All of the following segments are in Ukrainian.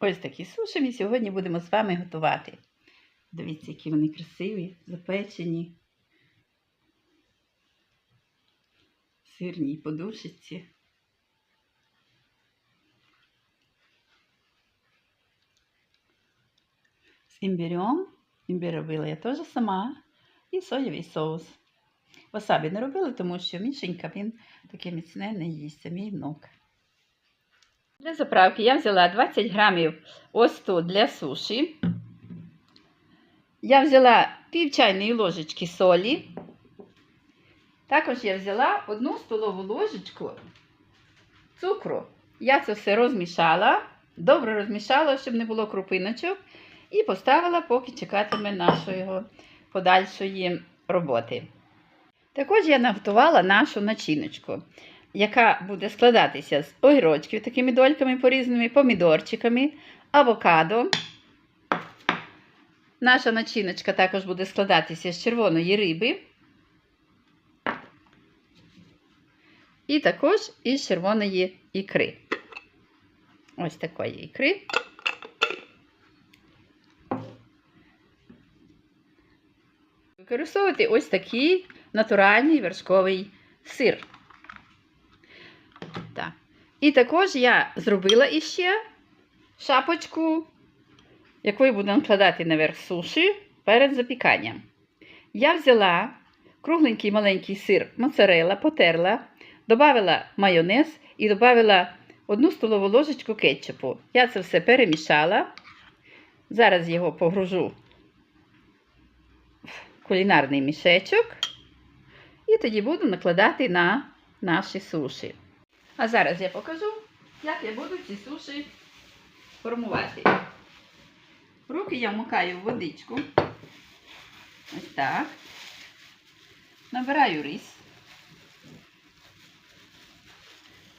Ось такі суші ми сьогодні будемо з вами готувати. Дивіться, які вони красиві, запечені. Сирній подушечці. З імбирем. Імбир робила я теж сама. І соєвий соус. Васабі не робили, тому що Мішенька він таке міцне не їсть, мій внук. Для заправки я взяла 20 грамів осту для суші. Я взяла пів чайної ложечки солі. Також я взяла одну столову ложечку цукру. Я це все розмішала, добре розмішала, щоб не було крупиночок, і поставила, поки чекатиме нашої подальшої роботи. Також я наготувала нашу начиночку, яка буде складатися з огірочків такими дольками порізними, помідорчиками, авокадо. Наша начиночка також буде складатися з червоної риби. І також із червоної ікри. Ось такої ікри. Використовувати ось такий натуральний вершковий сир. І також я зробила іще шапочку, якою буду накладати наверх суші перед запіканням. Я взяла кругленький маленький сир моцарелла, потерла, додала майонез і додала одну столову ложечку кетчупу. Я це все перемішала. Зараз його погружу в кулінарний мішечок. І тоді буду накладати на наші суші. А зараз я покажу, як я буду ці суші формувати. Руки я вмикаю в водичку. Ось так. Набираю рис.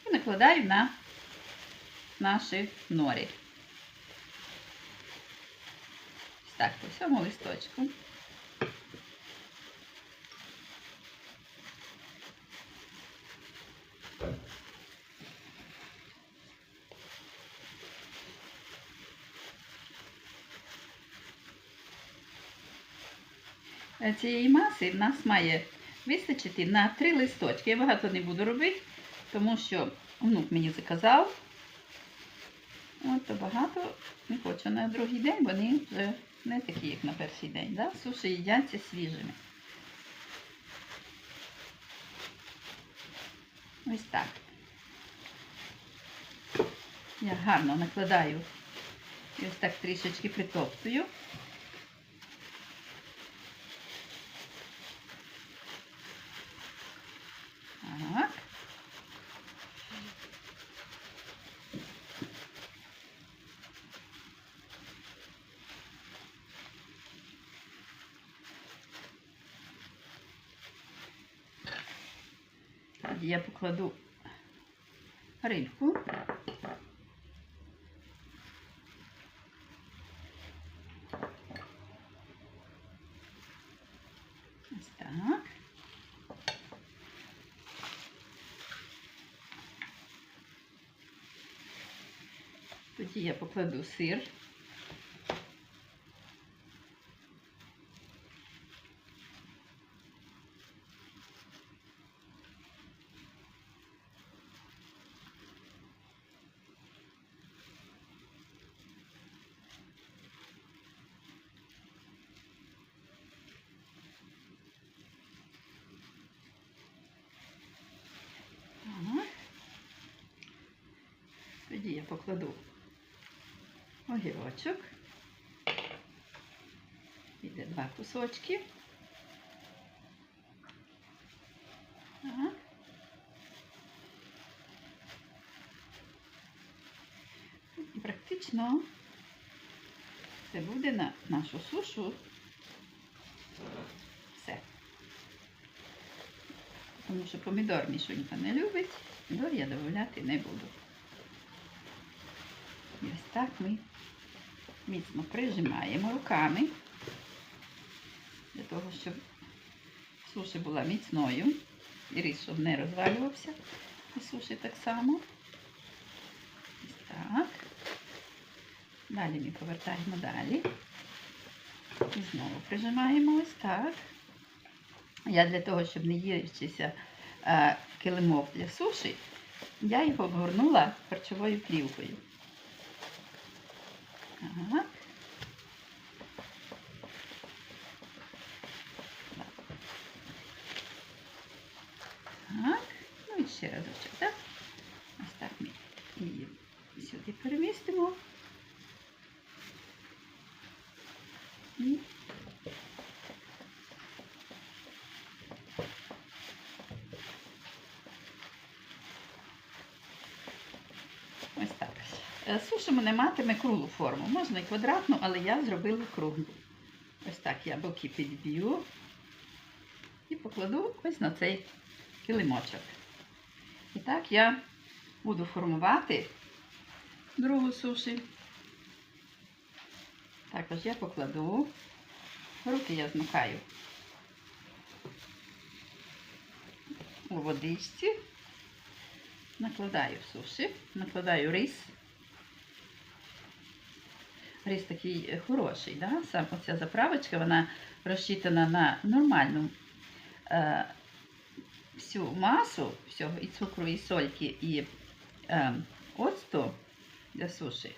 І накладаю на наші норі. Ось так, по всьому листочку. Цієї маси в нас має вистачити на три листочки. Я багато не буду робити, тому що внук мені заказав. От то багато не хочу на другий день, вони вже не такі, як на перший день. Да? Суші їдяться свіжими. Ось так. Я гарно накладаю і ось так трішечки притоптую. Так. Тоді я покладу рибку. Ось. Тоді я покладу сир. Так. Тоді я покладу огірочок. Іде два кусочки. Так. І практично це буде на нашу сушу все. Тому що помідор мішунька не любить, помідор я додати не буду. Так ми міцно прижимаємо руками, для того, щоб суші була міцною. І рис, щоб не розвалювався. І суші так само. Так. Далі ми повертаємо далі. І знову прижимаємо ось так. Я для того, щоб не їстися е, килимок для суші, я його обгорнула харчовою плівкою. Ага. Так, ну і ще разочок, так? Ось так ми її сюди перемістимо. І ось так. Е, Сушимо не матиме круглу форму. Можна і квадратну, але я зробила круглу. Ось так я боки підб'ю і покладу ось на цей килимочок. І так я буду формувати другу суші. Також я покладу, руки я змикаю у водичці, накладаю суші, накладаю рис. Рис такий е, хороший, да? Сам оця заправочка, вона розчитана на нормальну е, всю масу всього і цукру, і сольки, і е, оцту для суші.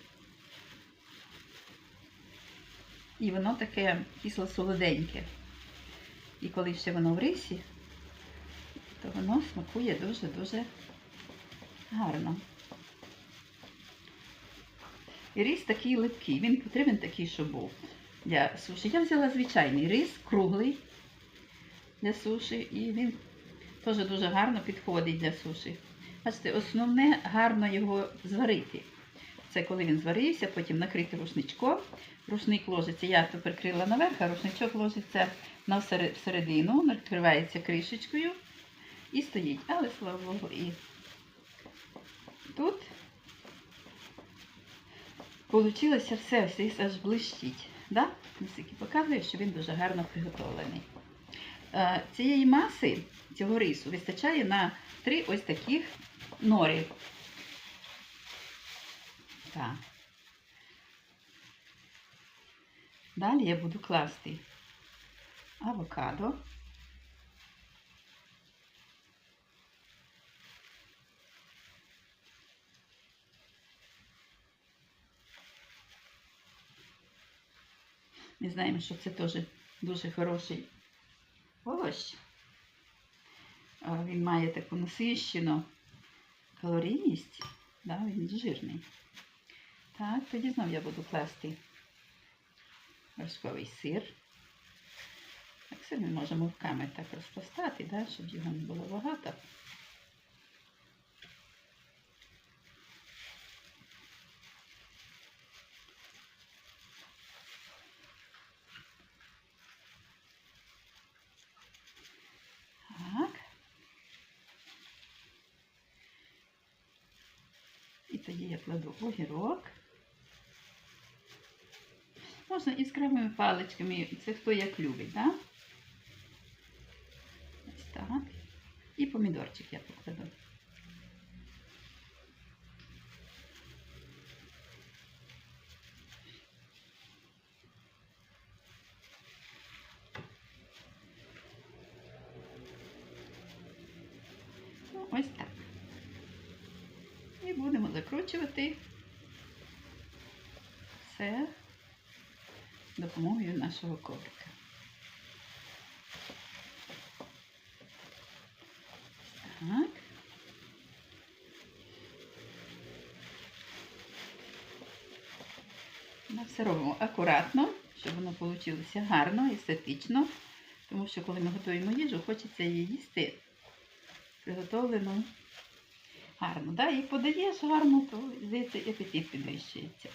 І воно таке кисло-солоденьке. І коли ще воно в рисі, то воно смакує дуже-дуже гарно. І рис такий липкий, він потрібен такий, щоб був для суші. Я взяла звичайний рис, круглий для суші, і він теж дуже гарно підходить для суші. Бачите, основне гарно його зварити. Це коли він зварився, потім накрити рушничком. Рушник ложиться, я то прикрила наверх, а рушничок ложиться всередину, накривається кришечкою і стоїть. Але слава Богу, і тут Получилося все, все аж блищить. Да? Наскільки показує, що він дуже гарно приготовлений. Е, Цієї маси, цього рису, вистачає на три ось таких нори. Так. Далі я буду класти авокадо. Ми знаємо, що це теж дуже хороший овощ. Він має таку насищену калорійність, да, він жирний. Так, тоді знов я буду класти вершковий сир. Так сир ми можемо руками так розпластати, да, щоб його не було багато. Так. І тоді я кладу огірок. Можна і з кремовими паличками, це хто як любить, так? Ось так. І помідорчик я покладу. Ну, ось так. І закручувати все допомогою нашого коврика. Так. Ми все робимо акуратно, щоб воно вийшло гарно, естетично. Тому що коли ми готуємо їжу, хочеться її їсти приготовлену гарно. Да? І подаєш гарно, то здається, апетит підвищується.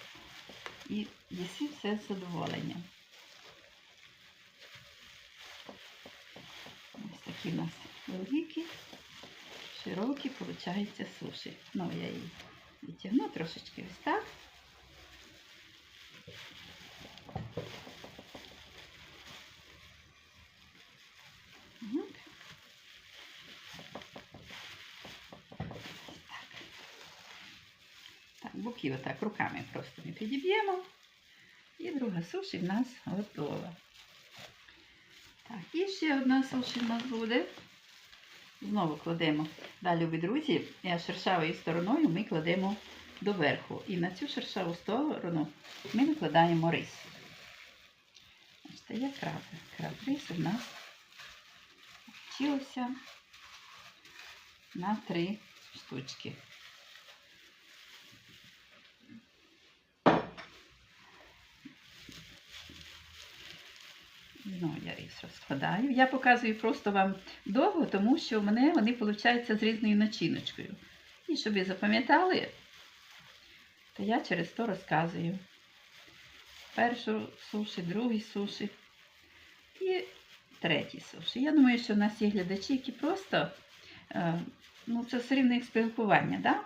І їси все з задоволенням. Ось такі у нас великі, широкі, виходить, суші. Ну, я її відтягну трошечки ось так. От. Боки отак руками просто ми підіб'ємо. І друга суші в нас готова. Так, і ще одна суші в нас буде. Знову кладемо. Далі, любі друзі, е, шершавою стороною ми кладемо доверху. І на цю шершаву сторону ми накладаємо рис. Бачите, як краб. Краб рис у нас вчилося на три штучки. Знову я рис розкладаю. Я показую просто вам довго, тому що в мене вони получаються з різною начиночкою. І щоб ви запам'ятали, то я через то розказую. Першу суші, другий суші і третій суші. Я думаю, що в нас є глядачі, які просто, е, ну це все рівно їх спілкування, да?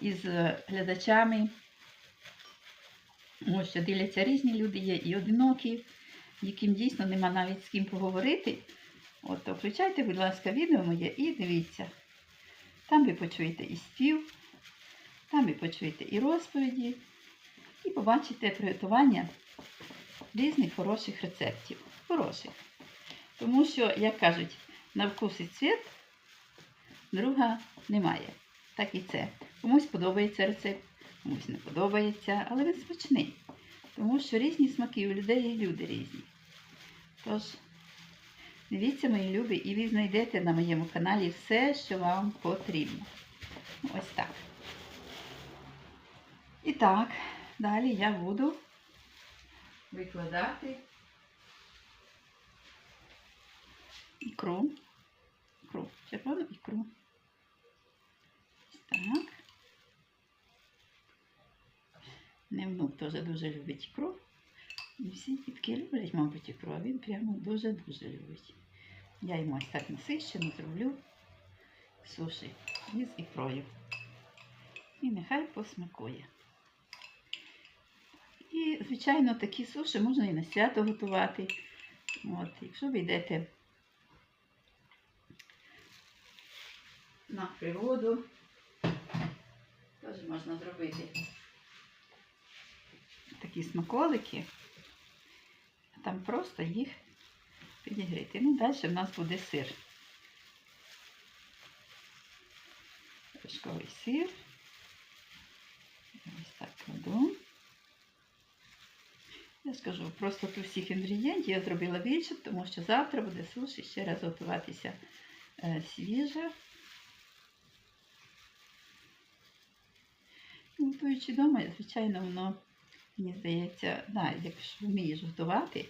із глядачами. Ось що дивляться різні люди, є і одинокі, яким дійсно нема навіть з ким поговорити. От, то включайте, будь ласка, відео моє і дивіться. Там ви почуєте і спів, там ви почуєте і розповіді, і побачите приготування різних хороших рецептів. Хороших. Тому що, як кажуть, на вкус і цвіт друга немає. Так і це. Комусь подобається рецепт, комусь не подобається, але він смачний. Тому що різні смаки у людей і люди різні. Тож, дивіться, мої любі, і ви знайдете на моєму каналі все, що вам потрібно. Ось так. І так, далі я буду викладати ікру. Ікру, червону ікру. Ось так. Не внук теж дуже любить ікру. І всі дітки люблять, мабуть, ікру, а він прямо дуже-дуже любить. Я йому ось так насищено зроблю суші із ікрою. І нехай посмакує. І, звичайно, такі суші можна і на свято готувати. От, якщо ви йдете на природу, теж можна зробити такі смаколики, там просто їх підігріти. Ну, далі в нас буде сир. Вершковий сир. Ось так кладу. Я скажу, просто тут всіх інгредієнтів я зробила більше, тому що завтра буде суші ще раз готуватися е, свіже. Готуючи вдома, звичайно, воно, мені здається, да, якщо вмієш готувати,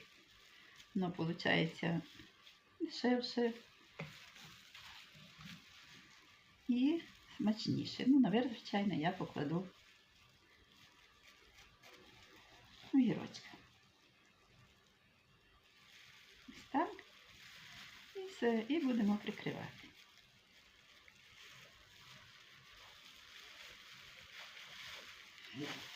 воно виходить дешевше і смачніше. Ну, навіть, звичайно, я покладу огірочка. Ось так. І все, і будемо прикривати. Так.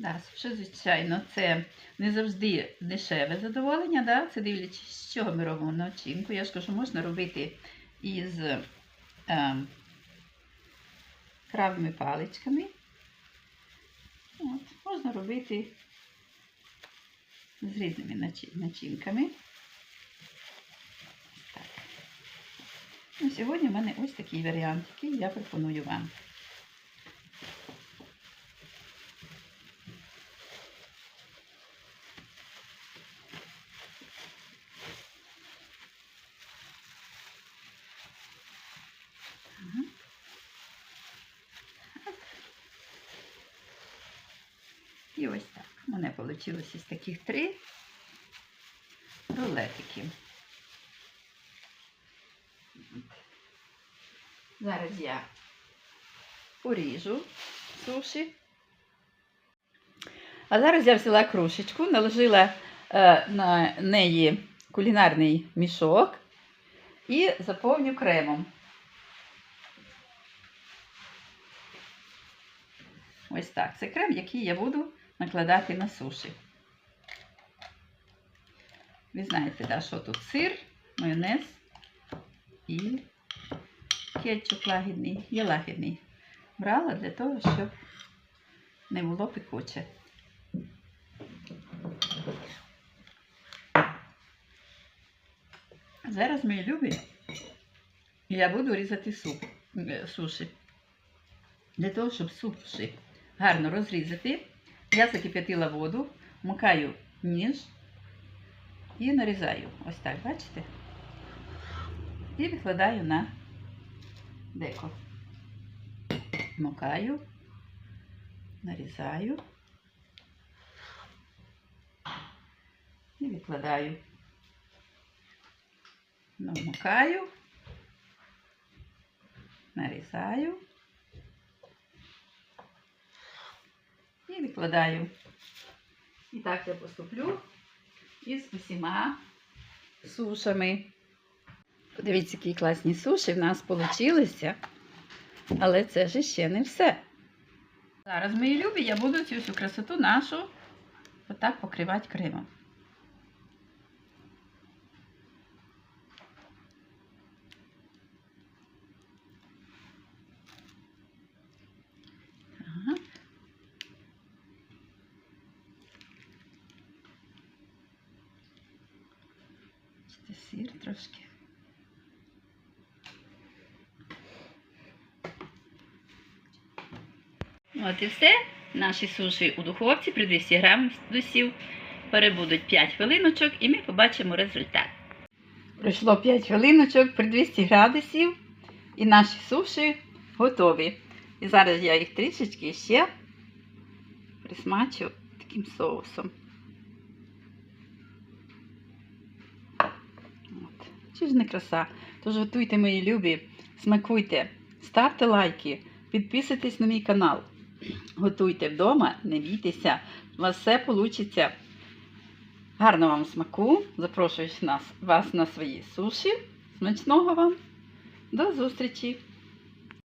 Да, суші, звичайно, це не завжди дешеве задоволення, да? це дивлячись, з чого ми робимо начинку. Я ж кажу, можна робити із е, крабовими паличками. От, можна робити з різними начинками. Так. Ну, сьогодні в мене ось такий варіант, який я пропоную вам. Ага. І ось так. У мене вийшло ось таких три рулетики. Зараз я поріжу суші. А зараз я взяла кружечку, наложила е, на неї кулінарний мішок і заповню кремом. Ось так. Це крем, який я буду накладати на суші. Ви знаєте, да, що тут сир, майонез і кетчуп лагідний. Є лагідний. Брала для того, щоб не було пекуче. Зараз, мої любі, я буду різати суп, е, суші. Для того, щоб суші гарно розрізати, я закип'ятила воду, макаю ніж і нарізаю. Ось так, бачите? І викладаю на деко. Макаю, нарізаю і відкладаю. Намакаю, нарізаю і. І так я поступлю із усіма сушами. Подивіться, які класні суші в нас вийшли. Але це ж ще не все. Зараз, мої любі, я буду цю всю красоту нашу отак покривати кремом. Ага. Бачите, сир трошки. От і все. Наші суші у духовці при 200 градусів перебудуть 5 хвилиночок і ми побачимо результат. Пройшло 5 хвилиночок при 200 градусів і наші суші готові. І зараз я їх трішечки ще присмачу таким соусом. От. Чи ж не краса? Тож готуйте, мої любі, смакуйте, ставте лайки, підписуйтесь на мій канал. Готуйте вдома, не бійтеся, у вас все вийде. Гарного вам смаку. Запрошую вас на свої суші. Смачного вам. До зустрічі!